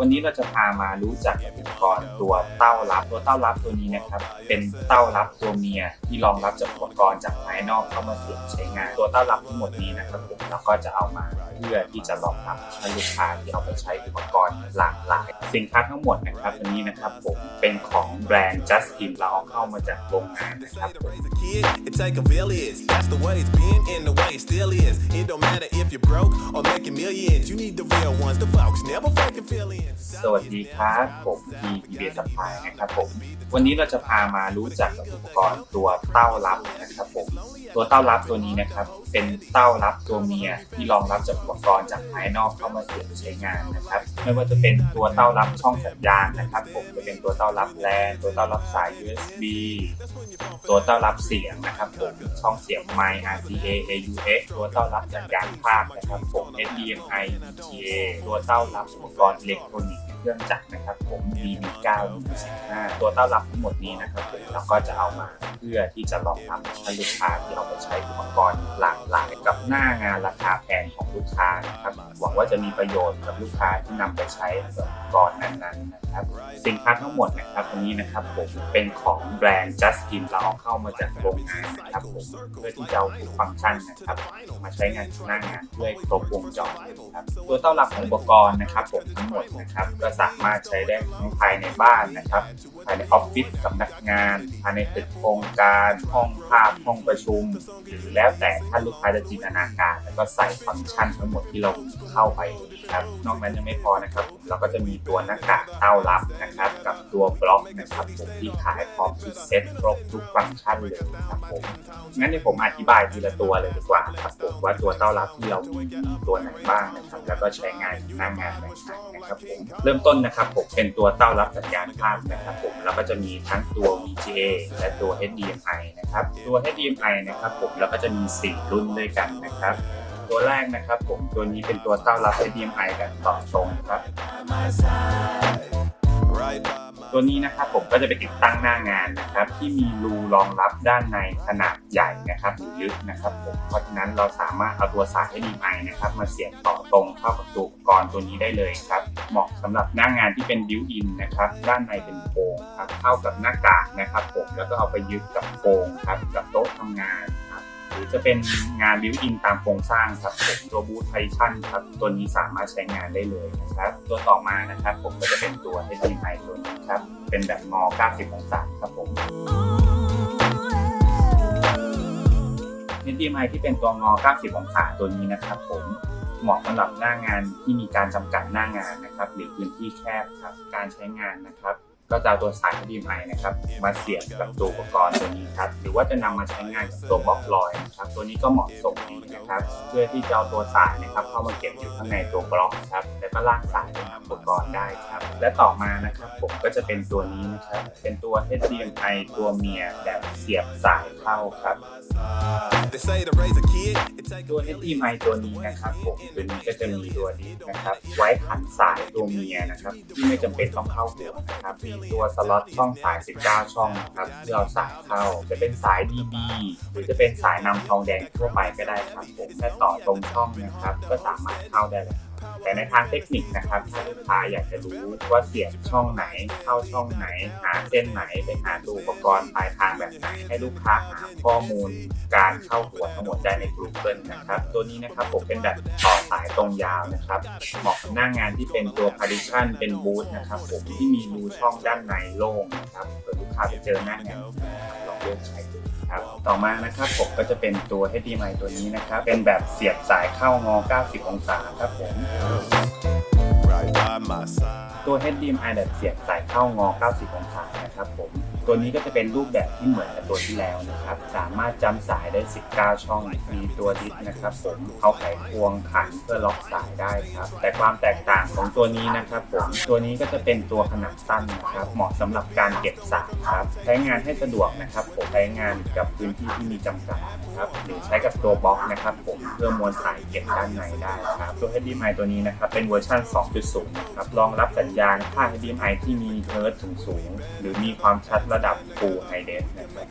วันนี้เราจะพามารู้จักอุปกรณ์ตัวเต้ารับตัวเต้ารับตัวนี้นะครับ เป็นเต้ารับตัวเมียที่รองรับจากอุปกรณ์จากภายนอกเข้ามาเสียบใช้งาน ตัวเต้ารับทั้งหมดนี้นะครับผมเราก็จะเอามาเพื่อที่จะรองรับให้ลูกค้าที่เอาไปใช้อุปกรณ์หลากหลาย สินค้าทั้งหมดนะครับวันนี้นะครับผมเป็นของแบรนด์ Justin เราเอาเข้ามาจากโรงงานนะครับผม It's like a village. That's the way it's been and the way it still is. It don't matter if you're broke or making millions. You need the real ones, the folks, never faking feelings. สวัสดีครับผมพีพีเบสพายนะครับผมวันนี้เราจะพามารู้จักกับอุปกรณ์ตัวเต้ารับนะครับผมตัวเต้ารับตัวนี้นะครับ เป็นเต้ารับตัวเมียที่รองรับจากอุปกรณ์จากภายนอกเข้ามาเสียบใช้งานนะครับ ไม่ว่าจะเป็นตัวเต้ารับช่องสัญญาณนะครับผมจะเป็นตัวเต้ารับแลนตัวเต้ารับสาย USB ตัวเต้ารับเสียงนะครับผมช่องเสียงไมค์ RCA AUX ตัวเต้ารับสัญญาณภาพนะครับผม HDMI VGA ตัวเต้ารับอุปกรณ์อิเล็กทรอนิกส์ เครื่องจักรนะครับผม VB9 VB15 ตัวเต้ารับทั้งหมดนี้นะครับผมเราก็จะเอามาเพื่อที่จะรองรับลูกค้าที่เอาไปใช้อุปกรณ์หลากหลายกับหน้างานราคาแพงของลูกค้านะครับหวังว่าจะมีประโยชน์กับลูกค้าที่นำไปใช้อุปกรณ์นั้นๆนะครับสินค้าทั้งหมดนะครับวันนี้นะครับผมเป็นของแบรนด์ Justin เราเอาเข้ามาจากโรงงานนะครับผมเพื่อที่จะเอาทุกฟังก์ชันนะครับมาใช้งานหน้างานด้วยครบวงจรนะครับตัวเต้ารับของอุปกรณ์นะครับผมทั้งหมดนะครับก็สามารถใช้ได้ทั้งภายในบ้านนะครับ ภายในออฟฟิศสำนักงาน ภายในตึกโครงการห้องภาพห้องประชุม หรือแล้วแต่ท่านลูกค้าจะจินตนาการ แล้วก็ใส่ฟังก์ชันทั้งหมดที่เราเข้าไป ครับ นอกนั้นยังไม่พอนะครับผมเราก็จะมีตัวหน้ากากเต้ารับนะครับ กับตัวบล็อกนะครับผมที่ขายพร้อมชุดเซ็ตครบทุกฟังก์ชันเลยครับผมงั้นเดี๋ยวผมอธิบายทีละตัวเลยดีกว่าครับผมว่าตัวเต้ารับที่เรามีมีตัวไหนบ้างนะครับ แล้วก็ใช้งานหน้างานไหนนะครับผมเริ่มต้นนะครับผมเป็นตัวเต้ารับสัญญาณภาพนะครับผมแล้วก็จะมีทั้งตัว VGA และตัว HDMI นะครับตัว HDMI นะครับผมแล้วก็จะมี 4 รุ่นด้วยกันนะครับ ตัวแรกนะครับผมตัวนี้เป็นตัวเต้ารับ HDMI แบบต่อตรงครับ ตัวนี้นะครับผมก็จะไปติดตั้งหน้างานนะครับ ที่มีรูรองรับด้านในขนาดใหญ่นะครับหรือลึกนะครับผมเพราะฉะนั้นเราสามารถเอาตัวสาย HDMI นะครับมาเสียบต่อตรงเข้ากับตัวอุปกรณ์ตัวนี้ได้เลยครับ เหมาะสำหรับหน้างานที่เป็นบิวอินนะครับด้านในเป็นโครงครับเข้ากับหน้ากากนะครับผมแล้วก็เอาไปยึดกับโครงครับกับโต๊ะทำงาน บหรือจะเป็นงานบิวอินตามโครงสร้างครับผมตัวบูทไทชั่นครับตัวนี้สามารถใช้งานได้เลยนะครับตัวต่อมานะครับผมก็จะเป็นตัว HDMI ตัวนี้ครับเป็นแบบงอ 90 องศาครับผม HDMI ที่เป็นตัวงอ 90 องศาตัวนี้นะครับผมเหมาะสำหรับหน้างานที่มีการจำกัดหน้างานนะครับ หรือพื้นที่แคบครับการใช้งานนะครับ ก็จะเอาตัวสาย HDMI นะครับมาเสียบกับตัวอุปกรณ์ตัวนี้ครับหรือว่าจะนำมาใช้งานกับตัวบล็อกลอยนะครับตัวนี้ก็เหมาะสมดีนะครับเพื่อที่จะเอาตัวสายนะครับเข้ามาเก็บอยู่ข้างในตัวบล็อกครับแล้วก็ลากสายไปหาอุปกรณ์ได้ครับและต่อมานะครับผมก็จะเป็นตัวนี้นะครับเป็นตัว HDMI ตัวเมียแบบเสียบสายเข้าครับ side. They say to raise a kid, it take ตัว HDMI ตัวนี้นะครับผมตัวนี้ก็จะมีตัวดิสนะครับไว้ขันสายตัวเมียนะครับที่ไม่จำเป็นต้องเข้าหัวนะครับมีตัวสล็อตช่องสาย 19 ช่องนะครับที่เราสายเข้าจะเป็นสาย DB หรือจะเป็นสายนำทองแดงทั่วไปก็ได้ครับผมแค่ต่อตรงช่องนะครับ ก็สามารถเข้าได้แล้ว แต่ในทางเทคนิคนะครับถ้าลูกค้าอยากจะรู้ว่าเสียบช่องไหน เข้าช่องไหน หาเส้นไหนไปหาตัวอุปกรณ์ปลายทางแบบไหน ให้ลูกค้าหาข้อมูล การเข้าหัวทั้งหมดได้ใน Google นะครับ ตัวนี้นะครับผมเป็นแบบต่อสายตรงยาวนะครับเหมาะกับหน้างานที่เป็นตัว partition เป็นบูธนะครับผมที่มีรูช่องด้านในโล่งนะครับเผื่อลูกค้าไปเจอหน้างานลองเลือกใช้ดู ครับต่อมานะครับผมก็จะเป็นตัว HDMI ตัวนี้นะครับ เป็นแบบเสียบสายเข้างอ 90 องศาครับผม right by my side. ตัว HDMI แบบเสียบสายเข้างอ 90 องศานะครับผม ตัวนี้ก็จะเป็นรูปแบบที่เหมือนกับตัวที่แล้วนะครับ สามารถจำสายได้ 19 ช่อง มีตัวดิสนะครับผมเอาไขควงขันเพื่อล็อกสายได้ครับ แต่ความแตกต่างของตัวนี้นะครับผม ตัวนี้ก็จะเป็นตัวขนาดสั้นนะครับ เหมาะสำหรับการเก็บสายครับ ใช้งานให้สะดวกนะครับผม ใช้งานกับพื้นที่ที่มีจำกัดนะครับ หรือใช้กับตัวบล็อกนะครับผมเพื่อมวลสายเก็บด้านในได้ครับตัว HDMI ตัวนี้นะครับเป็นเวอร์ชัน2.0นะครับรองรับสัญญาณค่า HDMI ที่มีเฮิร์ตถึงสูงหรือมีความชัดระดับ Full High Def นะครับ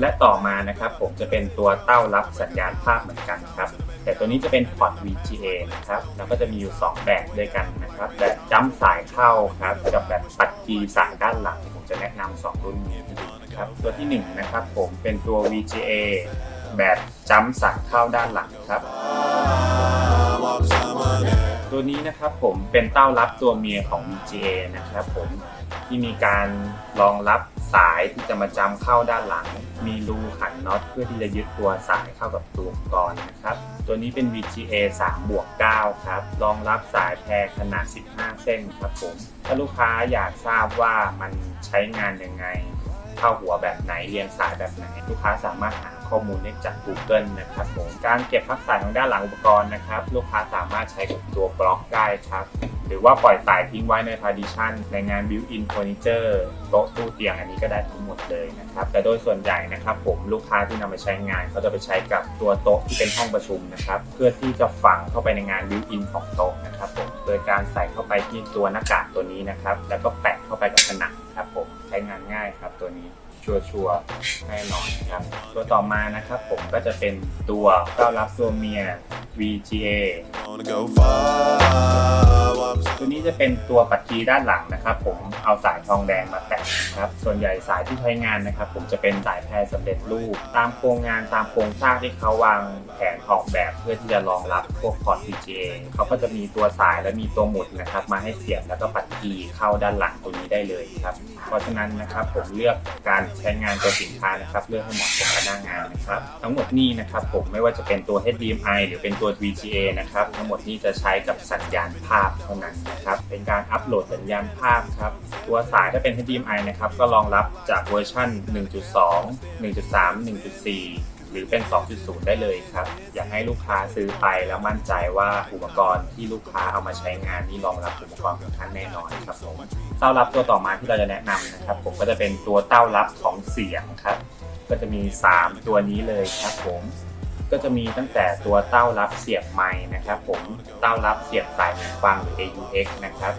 และต่อมานะครับผมจะเป็นตัวเต้ารับสัญญาณภาพเหมือนกันครับแต่ตัวนี้จะเป็นพอร์ต VGA นะครับแล้วก็จะมีอยู่ 2 แบบด้วยกันนะครับแบบจ้ำสายเข้าครับกับแบบปัดกีสายด้านหลังผมจะแนะนำสองรุ่นนี้ครับตัวที่1นะครับผมเป็นตัว VGA แบบจ้ำสายเข้าด้านหลังครับตัวนี้นะครับผมเป็นเต้ารับตัวเมียของ VGA นะครับผมที่มีการรองรับสายที่จะมาจำเข้าด้านหลัง มีรูขันน็อตเพื่อที่จะยึดตัวสายเข้ากับตัวอุปกรณ์นะครับ ตัวนี้เป็น VGA 3บวก9ครับ รองรับสายแพรขนาด 15 เส้นครับผม ถ้าลูกค้าอยากทราบว่ามันใช้งานยังไง เข้าหัวแบบไหนเรียงสายแบบไหน ลูกค้าสามารถหา ข้อมูลได้จาก Google นะครับผมการเก็บพักสายของด้านหลังอุปกรณ์นะครับ ลูกค้าสามารถใช้กับตัวบล็อกได้ครับ หรือว่าปล่อยสายทิ้งไว้ใน partition ในงาน built-in furniture โต๊ะตู้เตียงอันนี้ก็ได้ทั้งหมดเลยนะครับ แต่โดยส่วนใหญ่นะครับ ผมลูกค้าที่นำไปใช้งานเขาจะไปใช้กับตัวโต๊ะที่เป็นห้องประชุมนะครับ เพื่อที่จะฝังเข้าไปในงาน built-in ของโต๊ะนะครับผมโดยการใส่เข้าไปที่ตัวหน้ากากตัวนี้นะครับ แล้วก็แปะเข้าไปกับผนังครับผมใช้งานง่ายครับตัวนี้ ชัวชัวร์ๆแน่นอนครับตัวต่อมานะครับผมก็จะเป็นตัวต้อนรับตัวเมีย VGA ตัวนี้จะเป็นตัวปัดกีด้านหลังนะครับ ผมเอาสายทองแดงมาแปะนะครับส่วนใหญ่สายที่ใช้งานนะครับ ผมจะเป็นสายแพรสำเร็จรูป ตามโครงงานตามโครงสร้างที่เขาวางแผนออกแบบเพื่อที่จะรองรับพวกพอร์ต VGA เขาก็จะมีตัวสายและมีตัวหมุดนะครับ มาให้เสียบแล้วก็ปัดกีเข้าด้านหลังตรงนี้ได้เลยครับเพราะฉะนั้นนะครับผมเลือกการใช้งานตัวสินค้านะครับเลือกให้เหมาะสมกับหน้างานนะครับทั้งหมดนี้นะครับผมไม่ว่าจะเป็นตัว HDMI หรือเป็นตัว VGA นะครับทั้งหมดนี้จะใช้กับสัญญาณภาพเท่านั้นนะครับเป็นการอัปโหลดสัญญาณภาพครับตัวสายถ้าเป็น HDMI นะครับก็รองรับจากเวอร์ชัน1.2 1.3 1.4 หรือเป็น 2.0 ได้เลยครับ อยากให้ลูกค้าซื้อไปแล้วมั่นใจว่าอุปกรณ์ที่ลูกค้าเอามาใช้งานนี่รองรับอุปกรณ์ของท่านแน่นอนครับผมเต้ารับตัวต่อมาที่เราจะแนะนำนะครับ ผมก็จะเป็นตัวเต้ารับของเสียงครับ ก็จะมี 3 ตัวนี้เลยครับผมก็จะมีตั้งแต่ตัวเต้ารับเสียบไม้นะครับ ผมเต้ารับเสียบสายหูฟังหรือ AUX นะครับ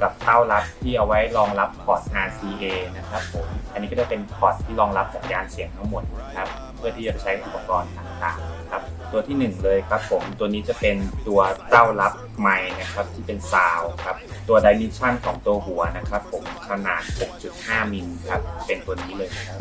กับเต้ารับที่เอาไว้รองรับพอร์ต RCA นะครับผมอันนี้ก็จะเป็นพอร์ตที่รองรับสัญญาณเสียงทั้งหมดนะครับ พื่อที่จะใช้อุปกรณ์ต่างๆนะครับตัวที่หนึ่งเลยครับผมตัวนี้จะเป็นตัวเต้ารับไม้นะครับที่เป็นซาวครับตัวดิเมนชันของตัวหัวนะครับผมขนาด 6.5 มิลครับเป็นตัวนี้เลยครับ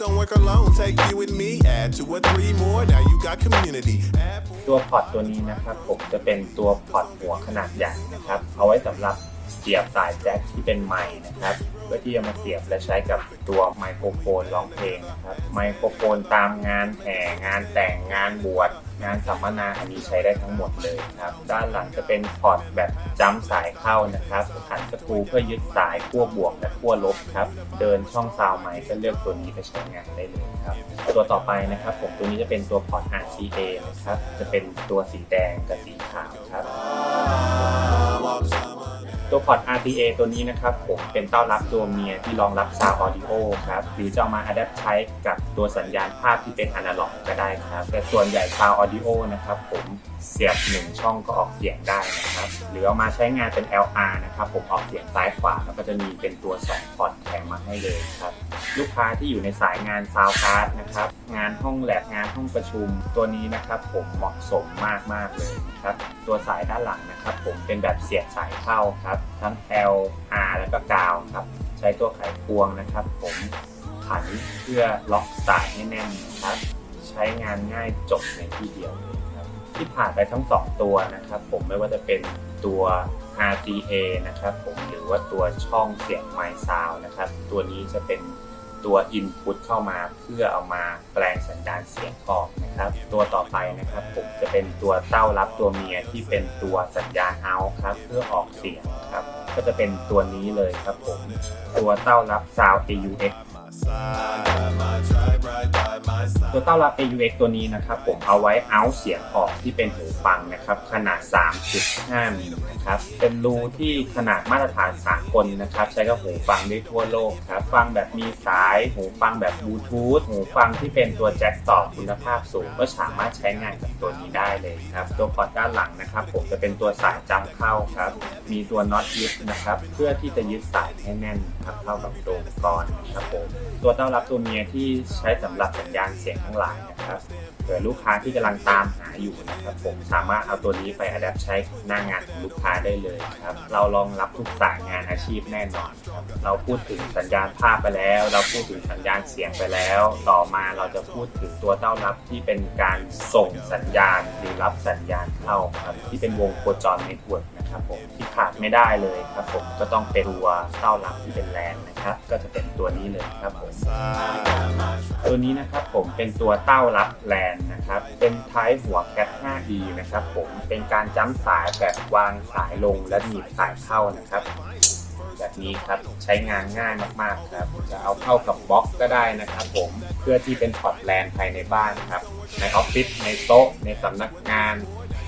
Don't work alone, take you and me. Add two or three more, now you got community. Add four. ตัวพอร์ตตัวนี้นะครับผมจะเป็นตัวพอร์ตหัวขนาดใหญ่นะครับ เอาไว้สำหรับเสียบสายแจ็คที่เป็นไมค์นะครับ เพื่อที่จะมาเสียบและใช้กับตัวไมโครโฟนร้องเพลงนะครับไมโครโฟนตามงานแห่งานแต่งงานบวชงานสัมมนาอันนี้ใช้ได้ทั้งหมดเลยครับ ด้านหลังจะเป็นพอร์ตแบบจ้ำสายเข้านะครับขันสกรูเพื่อยึดสายขั้วบวกและขั้วลบครับเดินช่องซาวไมค์ก็เลือกตัวนี้ไปใช้งานได้เลยครับ ตัวต่อไปนะครับ ผมตัวนี้จะเป็นตัวพอร์ต RCA นะครับจะเป็นตัวสีแดงกับสีขาวครับ ตัวพอร์ต RTA ตัวนี้นะครับผมเป็นเต้ารับตัวเมียที่รองรับ Sound Audio ครับหรือจะเอามา Adapt ใช้กับตัวสัญญาณภาพที่เป็นอนาล็อกก็ได้ครับแต่ส่วนใหญ่ Sound Audio นะครับผมเสียบหนึ่งช่องก็ออกเสียงได้นะครับหรือเอามาใช้งานเป็น LR นะครับผมออกเสียงซ้ายขวาแล้วก็จะมีเป็นตัว2พอร์ตแถมมาให้เลยครับลูกค้าที่อยู่ในสายงานซาวการ์ดนะครับงานห้องแลบงานห้องประชุมตัวนี้นะครับผมเหมาะสมมากๆเลยนะครับตัวสายด้านหลังนะครับผมเป็นแบบเสียบสายเข้าครับทั้ง L R แล้วก็กาวครับ ใช้ตัวไขควงนะครับ ผมขันเพื่อล็อกสายให้แน่นนะครับ ใช้งานง่ายจบในที่เดียวเลยครับที่ผ่านไปทั้ง 2 ตัวนะครับ ผมไม่ว่าจะเป็นตัว RTA นะครับ ผมหรือว่าตัวช่องเสียงไมค์ซาวนะครับ ตัวนี้จะเป็น ตัว Input เข้ามาเพื่อเอามาแปลงสัญญาณเสียงออกนะครับ ตัวต่อไปนะครับผมจะเป็นตัวเต้ารับตัวเมียที่เป็นตัวสัญญาณ out ครับเพื่อออกเสียงครับ ก็จะเป็นตัวนี้เลยครับผม ตัวเต้ารับ Sound AUX ตัวเต้ารับ AUX ตัวนี้นะครับผมเอาไว้เอาเสียงออกที่เป็นหูฟังนะครับขนาด 3.5มิลนะครับเป็นรูที่ขนาดมาตรฐานสากลนะครับใช้กับหูฟังได้ทั่วโลกครับฟังแบบมีสายหูฟังแบบบลูทูธหูฟังที่เป็นตัวแจ็คต่อคุณภาพสูงก็สามารถใช้งานกับตัวนี้ได้เลยครับตัวพอร์ตด้านหลังนะครับผมจะเป็นตัวสายจำเข้าครับมีตัวน็อตยึดนะครับเพื่อที่จะยึดสายให้แน่นครับเข้ากับตัวอุปกรณ์นะครับผม ตัวเต้ารับตัวเมียที่ใช้สำหรับสัญญาณเสียงทั้งหลายนะครับเผื่อลูกค้าที่กำลังตามหาอยู่นะครับผมสามารถเอาตัวนี้ไปอัดแอปใช้หน้างานของลูกค้าได้เลยครับเรารองรับทุกสายงานอาชีพแน่นอนครับเราพูดถึงสัญญาณภาพไปแล้ว เราพูดถึงสัญญาณเสียงไปแล้ว ต่อมาเราจะพูดถึงตัวเต้ารับที่เป็นการส่งสัญญาณหรือรับสัญญาณเข้าครับที่เป็นวงโคจรเน็ตเวิร์กนะครับผมที่ขาดไม่ได้เลยครับผมก็ต้องเป็นตัวเต้ารับที่เป็นแลน นะครับ ก็จะเป็นตัวนี้เลยครับผมตัวนี้นะครับผมเป็นตัวเต้ารับแลนนะครับ เป็นไทป์หัวแคท 5e นะครับผมเป็นการจ้ำสายแบบวางสายลงและหนีบสายเข้านะครับแบบนี้ครับใช้งานง่ายมากๆครับจะเอาเข้ากับบล็อกก็ได้นะครับผมเพื่อที่เป็นพอร์ตแลนภายในบ้านครับ ในออฟฟิศในโต๊ะ ในสำนักงาน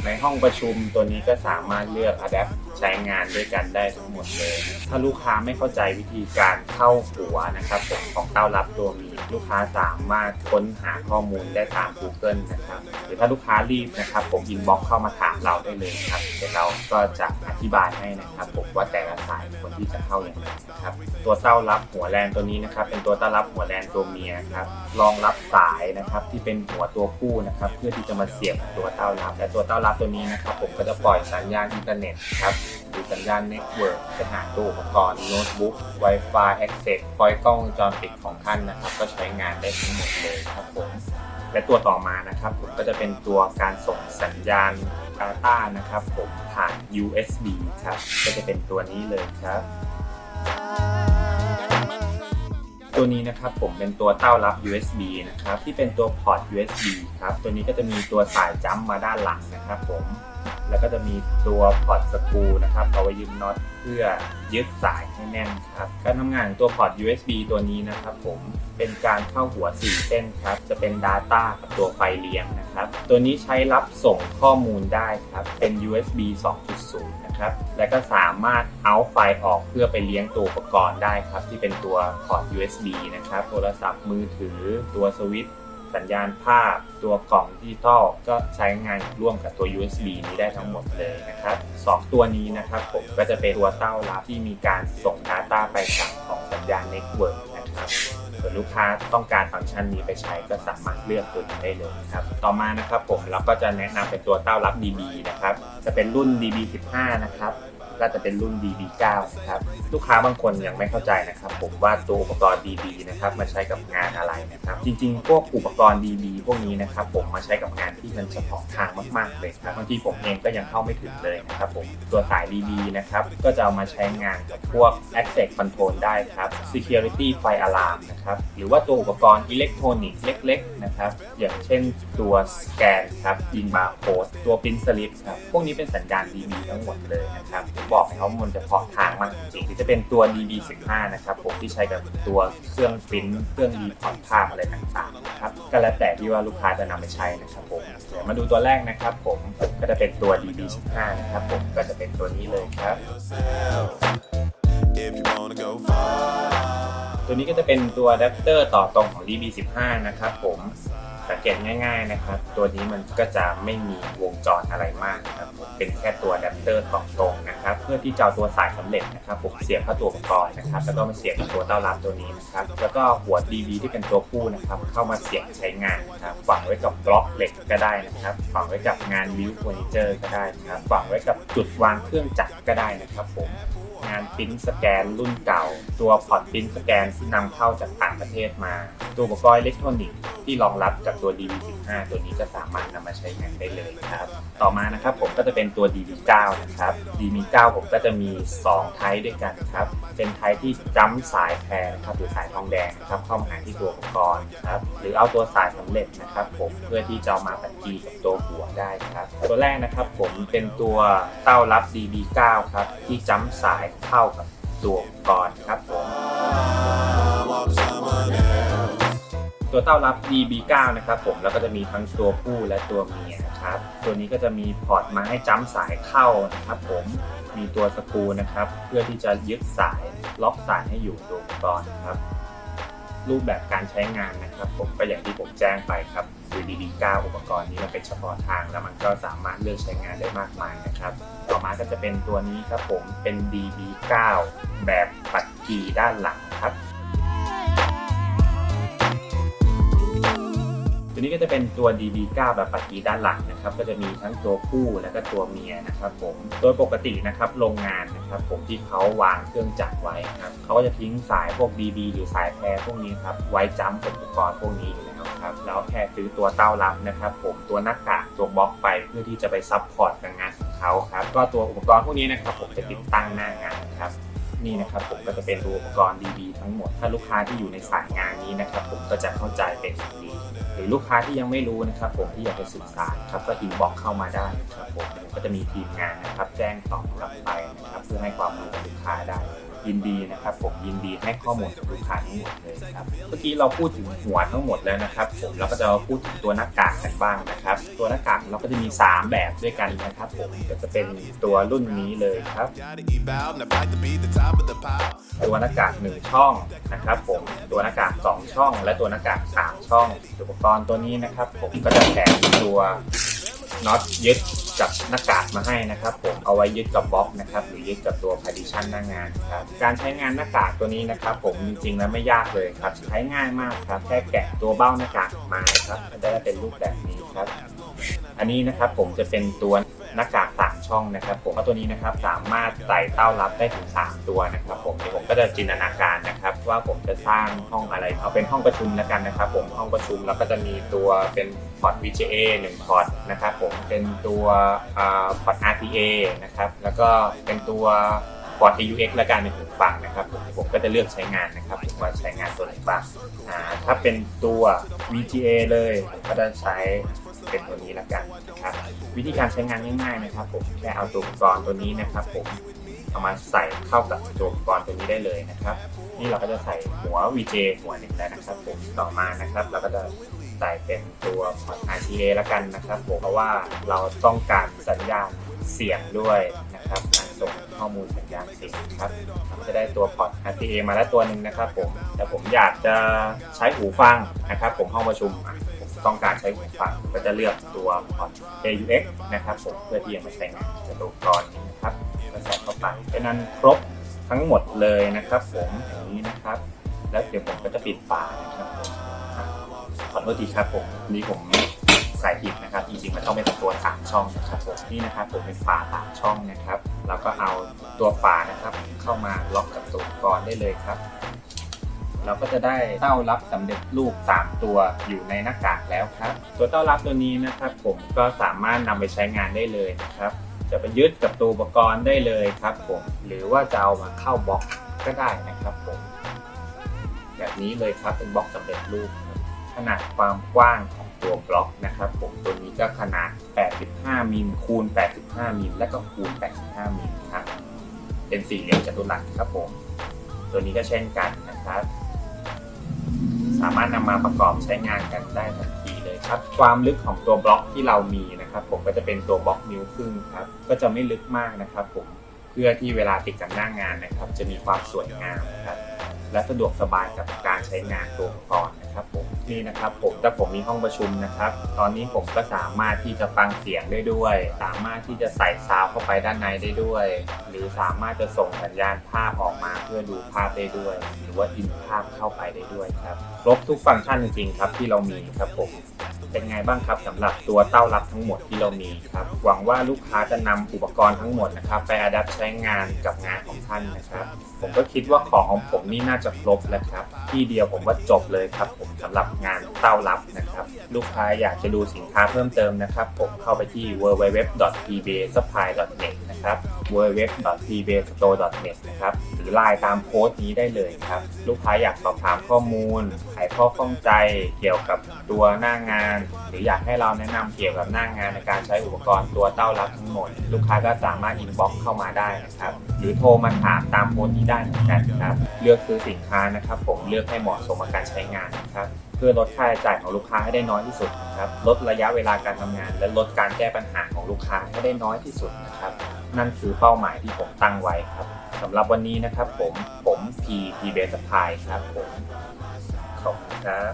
ในห้องประชุมตัวนี้ก็สามารถเลือก Adapt ใช้งานด้วยกันได้ทั้งหมดเลย ถ้าลูกค้าไม่เข้าใจวิธีการเข้าหัวนะครับผมของเต้ารับตัวมีลูกค้าสามารถค้นหาข้อมูลได้ตาม Google นะครับหรือถ้าลูกค้ารีบนะครับ ผมอินบ็อกเข้ามาถามเราได้เลยครับเดี๋ยวเราก็จะอธิบายให้นะครับผมว่าแต่ละสายควรที่จะเข้าอย่างไรนะครับตัวเต้ารับหัวแลนตัวนี้นะครับ เป็นตัวเต้ารับหัวแลนตัวเมียครับรองรับสายนะครับที่เป็นหัวตัวผู้นะครับเพื่อที่จะมาเสียบกับตัวเต้ารับ และตัวเต้ารับตัวนี้นะครับ ผมก็จะปล่อยสัญญาณอินเทอร์เน็ตครับหรือสัญญาณเน็ตเวิร์กไปหาตัวอุปกรณ์โน้ตบุ๊ก Wi-Fi Access ปล่อยกล้องวงจรปิดของท่านนะครับ ก็ใช้งานได้ทั้งหมดเลยครับผมและตัวต่อมานะครับผมก็จะเป็นตัวการส่งสัญญาณ Data นะครับ ผมผ่าน USB ครับ ก็จะเป็นตัวนี้เลยครับตัวนี้นะครับผมเป็นตัวเต้ารับ USB นะครับที่เป็นตัวพอร์ต USB ครับตัวนี้ก็จะมีตัวสายจัมป์มาด้านหลังนะครับผม แล้วก็จะมีตัวพอร์ตสกูนะครับเอาไว้ยึดน็อตเพื่อยึดสายให้แน่นครับการทำงานของตัวพอร์ต USB ตัวนี้นะครับผมเป็นการเข้าหัว 4 เส้นครับ จะเป็น Data กับตัวไฟเลี้ยงนะครับ ตัวนี้ใช้รับส่งข้อมูลได้ครับ เป็น USB 2.0 นะครับ และก็สามารถเอาไฟออกเพื่อไปเลี้ยงตัวอุปกรณ์ได้ครับ ที่เป็นตัวพอร์ต USB นะครับ โทรศัพท์มือถือตัวสวิตช์ สัญญาณภาพตัวกล่องดิจิตอลก็ใช้งานร่วมกับตัว USB นี้ได้ทั้งหมดเลยนะครับสองตัวนี้นะครับผมก็จะเป็นตัวเต้ารับที่มีการส่ง Data ไปกลับของสัญญาณเน็ตเวิร์กนะครับส่วนลูกค้าต้องการฟังก์ชันนี้ไปใช้ก็สามารถเลือกตัวนี้ได้เลยครับ ต่อมานะครับผมเราก็จะแนะนำเป็นตัวเต้ารับ DB นะครับ จะเป็นรุ่น DB 15 นะครับ ก็จะเป็นรุ่น DB9 นะครับลูกค้าบางคนยังไม่เข้าใจนะครับ ผมว่าตัวอุปกรณ์ DB นะครับมาใช้กับงานอะไรนะครับ จริงๆ พวกอุปกรณ์ DB พวกนี้นะครับ ผมมาใช้กับงานที่มันเฉพาะทางมากๆเลยครับบางทีผมเองก็ยังเข้าไม่ถึงเลยนะครับผมตัวสาย DB นะครับก็จะเอามาใช้งานกับพวก Access Control ได้ครับ Security Fire Alarm นะครับหรือว่าตัวอุปกรณ์อิเล็กทรอนิกส์เล็ก ๆ นะครับ อย่างเช่นตัวสแกนครับยิงบาร์โค้ดตัวพิมพ์สลิปครับพวกนี้เป็นสัญญาณ DB ทั้งหมดเลยนะครับบอกให้เขามันจะพาะทางมากจริงๆที่จะเป็นตัว DB15 นะครับผมที่ใช้กับตัวเครื่องปริ้นเครื่องรีพอร์ตภาพอะไรต่างๆนะครับก็แล้วแต่ที่ว่าลูกค้าจะนำไปใช้นะครับผมเดี๋ยวมาดูตัวแรกนะครับผมก็จะเป็นตัว DB15 นะครับผมก็จะเป็นตัวนี้เลยครับตัวนี้ก็จะเป็นตัวอะแดปเตอร์ต่อตรงของ DB15 นะครับผมสังเกตง่าย ๆนะครับ ตัวนี้มันก็จะไม่มีวงจรอะไรมากนะครับ เป็นแค่ตัวอะแดปเตอร์ต่อตรงนะครับ เพื่อที่จะเอาตัวสายสำเร็จนะครับผมเสียบเข้าตัวอุปกรณ์นะครับ แล้วก็มาเสียบกับตัวเต้ารับตัวนี้นะครับ แล้วก็หัว DV ที่เป็นตัวผู้นะครับ เข้ามาเสียบใช้งานนะครับฝังไว้กับบล็อกเหล็กก็ได้นะครับฝังไว้กับงานวิวเฟอร์นิเจอร์ก็ได้นะครับฝังไว้กับจุดวางเครื่องจักรก็ได้นะครับผม งานปริ้นสแกนรุ่นเก่า ตัวพอร์ตปริ้นสแกนที่นำเข้าจากต่างประเทศมา ตัวอุปกรณ์อิเล็กทรอนิกส์ที่รองรับกับตัว DB15 ตัวนี้ก็สามารถนำมาใช้งานได้เลยครับ ต่อมานะครับผมก็จะเป็นตัว DB9 นะครับ DB9 ผมก็จะมี 2 ไทป์ด้วยกันครับ เป็นไทป์ที่จ้ำสายแพรนะครับหรือสายทองแดงครับเข้ามาหาที่ตัวอุปกรณ์ครับหรือเอาตัวสายสำเร็จนะครับ ผมเพื่อที่จะมาปัดกีกับตัวหัวได้ครับ ตัวแรกนะครับผมเป็นตัวเต้ารับ DB9 ครับที่จ้ำสายเข้ากับตัวอุปกรณ์ครับผมตัวเต้ารับ DB9 นะครับผมแล้วก็จะมีทั้งตัวผู้และตัวเมียครับตัวนี้ก็จะมีพอร์ตมาให้จ้ำสายเข้านะครับผมมีตัวสกูนะครับ เพื่อที่จะยึดสายล็อกสายให้อยู่ตัวอุปกรณ์นครับ รูปแบบการใช้งานนะครับ ผมก็อย่างที่ผมแจ้งไปครับ คือ DB9 อุปกรณ์นี้มันเป็นเฉพาะทาง แล้วมันก็สามารถเลือกใช้งานได้มากมายนะครับ ต่อมาก็จะเป็นตัวนี้ครับผมเป็น DB9 แบบปัดกีด้านหลังครับตัวนี้ก็จะเป็นตัว DB9 แบบปัดกีด้านหลังนะครับ ก็จะมีทั้งตัวผู้และก็ตัวเมียนะครับผม โดยปกตินะครับโรงงานนะครับผมที่เขาวางเครื่องจักรไว้ครับเขาก็จะทิ้งสายพวก DB หรือสายแพรพวกนี้ครับไว้จ้ำกับอุปกรณ์พวกนี้อยู่ แล้วครับแล้วแค่ซื้อตัวเต้ารับนะครับ ผมตัวหน้ากากตัวบล็อกไปเพื่อที่จะไปซับพอร์ตงานของเขาครับก็ตัวอุปกรณ์พวกนี้นะครับ ผมจะติดตั้งหน้างานครับนี่นะครับผมก็จะเป็นอุปกรณ์ DB ทั้งหมด ถ้าลูกค้าที่อยู่ในสายงานนี้นะครับ ผมก็จะเข้าใจเป็นอย่างดีหรือลูกค้าที่ยังไม่รู้นะครับ ผมที่อยากจะศึกษาครับก็อินบ็อกเข้ามาได้นะครับผมผมก็จะมีทีมงานนะครับ แจ้งตอบกลับไปนะครับเพื่อให้ความรู้กับลูกค้าได้ ยินดีนะครับผมยินดีให้ข้อมูลกับลูกค้าทั้งหมดเลยครับเมื่อกี้เราพูดถึงหัวทั้งหมดแล้วนะครับ ผมเราก็จะพูดถึงตัวหน้ากากกันบ้างนะครับ ตัวหน้ากากเราก็จะมี 3 แบบด้วยกันนะครับผมก็จะเป็นตัวรุ่นนี้เลยครับ ตัวหน้ากาก1ช่องนะครับผมตัวหน้ากาก 2 ช่อง และตัวหน้ากาก3ช่อง อุปกรณ์ตัวนี้นะครับ ผมก็จะแถมตัวน็อตยึด กับหน้ากากมาให้นะครับผมเอาไว้ยึดกับบล็อกนะครับหรือยึดกับตัวพาร์ติชันหน้างานครับการใช้งานหน้ากากตัวนี้นะครับ ผมจริงๆแล้วไม่ยากเลยครับใช้ง่ายมากครับแค่แกะตัวเบ้าหน้ากากมาครับมันจะได้เป็นรูปแบบนี้ครับ อันนี้นะครับผมจะเป็นตัวหน้ากากสา ช่องนะครับผมว่าะตัวนี้นะครับสามารถใส่เต้ารับได้ถึง 3 ตัวนะครับผมเดี๋ยวผมก็จะจินตนาการนะครับ ว่าผมจะสร้างห้องอะไรเอาเป็นห้องประชุมแล้วกันนะครับ ผมห้องประชุมแล้วก็จะมีตัวเป็นพอร์ต VGA 1พอร์ตนะครับผมเป็นตัวพอร์ต RTA นะครับแล้วก็เป็นตัวพอร์ต AUX และการเป็นหูฟังนะครับผมผมก็จะเลือกใช้งานนะครับผมว่าใช้งานตัวไหนบ้างถ้าเป็นตัว VGA เลยผมก็จะใช้เป็นตัวนี้ละกันนะครับ วิธีการใช้งานง่ายๆนะครับผมแค่เอาตัวอุปกรณ์ตัวนี้นะครับผมเอามาใส่เข้ากับตัวอุปกรณ์ตัวนี้ได้เลยนะครับ นี่เราก็จะใส่หัว VJ หัวหนึ่งแล้วนะครับผมต่อมานะครับ เราก็จะใส่เป็นตัวพอร์ต RTA แล้วกันนะครับผมเพราะว่าเราต้องการสัญญาณเสียงด้วยนะครับการส่งข้อมูลสัญญาณเสียงครับจะได้ตัวพอร์ต RTA มาแล้วตัวหนึ่งนะครับผมแต่ผมอยากจะใช้หูฟังนะครับ ผมห้องประชุมอะผม ต้องการใช้หูฟังก็จะเลือกตัวพอร์ต AUX นะครับผมเพื่อที่จะมาใช้งานกับตัวกรณ์นี้นะครับก็ใส่เข้าไปเป็นนั้นครบทั้งหมดเลยนะครับ ผมอย่างนี้นะครับ แล้วเดี๋ยวผมก็จะปิดฝานะครับผมขอโทษทีครับผมนี้ผมใส่ผิดนะครับจริงๆมันต้องเป็นตัวสามช่องนะครับผมนี่นะครับผมเป็นฝาสามช่องนะครับเราก็เอาตัวฝานะครับ เข้ามาล็อกกับตัวกรณ์ได้เลยครับ เราก็จะได้เต้ารับสำเร็จรูป 3 ตัวอยู่ในหน้ากากแล้วครับ ตัวเต้ารับตัวนี้นะครับ ผมก็สามารถนำไปใช้งานได้เลยนะครับ จะไปยึดกับตัวอุปกรณ์ได้เลยครับผมหรือว่าจะเอามาเข้าบล็อกก็ได้นะครับผมแบบนี้เลยครับเป็นบล็อกสำเร็จรูป ขนาดความกว้างของตัวบล็อกนะครับผมตัวนี้ก็ขนาด 85มิลคูณ 85มิลและก็คูณ 85มิลครับเป็นสี่เหลี่ยมจัตุรัสครับผม ตัวนี้ก็เช่นกันนะครับามารถนำมาประกอบใช้งานกันได้ทันทีเลยครับ ความลึกของตัวบล็อกที่เรามีนะครับ ผมก็จะเป็นตัวบล็อกนิ้วครึ่งครับ ก็จะไม่ลึกมากนะครับ ผมเพื่อที่เวลาติดกับหน้างงานนะครับ จะมีความสวยงามครับและสะดวกสบายกับการใช้งานตัวอุปกรณ์นะครับผม นี่นะครับผมถ้าผมมีห้องประชุมนะครับ ตอนนี้ผมก็สามารถที่จะฟังเสียงได้ด้วย สามารถที่จะใส่ซาวเข้าไปด้านในได้ด้วย หรือสามารถจะส่งสัญญาณภาพออกมาเพื่อดูภาพได้ด้วย หรือว่าอินภาพเข้าไปได้ด้วยครับครบทุกฟังก์ชันจริงๆครับที่เรามีครับผม เป็นไงบ้างครับสำหรับตัวเต้ารับทั้งหมดที่เรามีครับหวังว่าลูกค้าจะนำอุปกรณ์ทั้งหมดนะครับไปอัดใช้งานกับงานของท่านนะครับ ผมก็คิดว่าของของผมนี่น่าจะครบแล้วครับ ที่เดียวผมว่าจบเลยครับผมสำหรับงานเต้ารับนะครับ ลูกค้าอยากจะดูสินค้าเพิ่มเติมนะครับ ผมเข้าไปที่ www.pbsupply.net นะครับ www.pbstore.net นะครับหรือไลน์ตามโพสต์นี้ได้เลยครับ ลูกค้าอยากสอบถามข้อมูลไขข้อข้องใจเกี่ยวกับตัวหน้างานหรืออยากให้เราแนะนำเกี่ยวกับหน้างงานในการใช้อุปกรณ์ตัวเต้ารับทั้งหมด ลูกค้าก็สามารถอินบ็อกซ์เข้ามาได้นะครับ หรือโทรมาถามตามโพสต์นี้ได้เหมือนกันครับ เลือกซื้อสินค้านะครับ ผมเลือกให้เหมาะสมกับการใช้งานนะครับ เพื่อลดค่าใช้จ่ายของลูกค้าให้ได้น้อยที่สุดนะครับ ลดระยะเวลาการทำงาน และลดการแก้ปัญหาของลูกค้าให้ได้น้อยที่สุดนะครับ นั่นคือเป้าหมายที่ผมตั้งไว้ครับสำหรับวันนี้นะครับผมผม P P b a s e Supply ครับผมขอบคุณครับ